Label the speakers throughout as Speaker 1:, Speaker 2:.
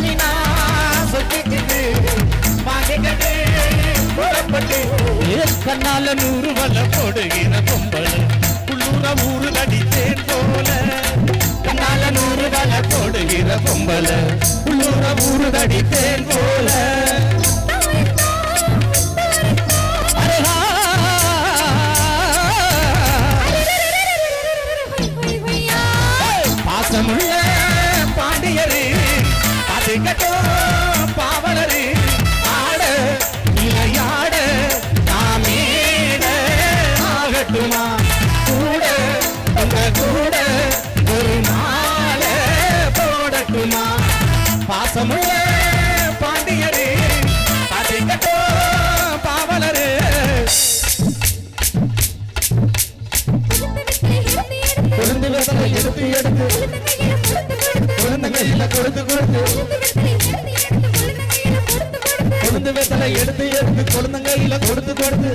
Speaker 1: வாங்கினா சொக்கிக்கிட்டு வாங்கிக்கிட்டு புறப்பட்டு கண்ணால நூறு வல போடுகிற பொம்பளை. உள்ளூர ஊரில் அடித்தேன் போல கண்ணால நூறு வல போடுகிற பொம்பளை. உள்ளூர ஊரில் அடித்தேன் போல. தமிழ் ஆகட்டுமா கூட உங்க கூட ஒரு நாள போடட்டுமா? பாசமுள்ள பாண்டியரு பாதுகட்டும் பாவலரு. குழந்தை விரதலை எடுத்து எடுத்து குழந்தை கொடுத்து கொடுத்து குழந்தை விரதலை எடுத்து எடுத்து குழந்தை கையில கொடுத்து கொடுத்து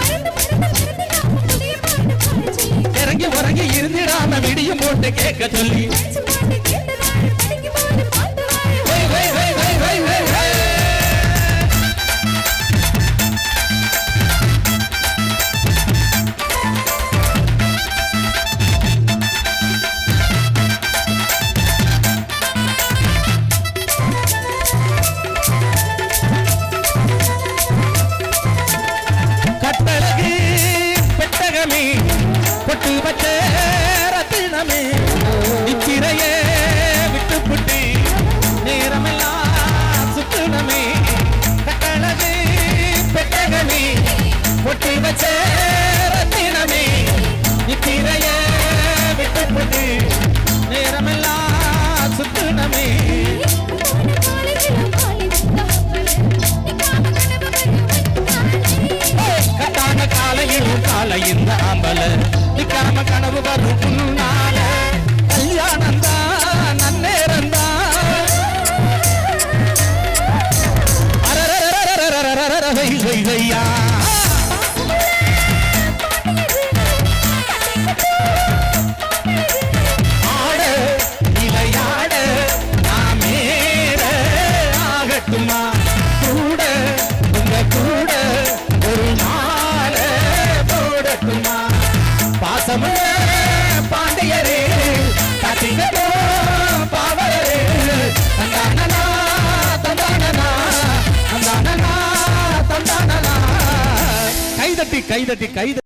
Speaker 1: இருந்திடாம விடியும் போட்டு கேட்க சொல்லி. கனவு வரும் முன்னால. கல்யாணம் தான் நன்னேரம் தான். கைதட்டி கைதட்டி கைதட்டி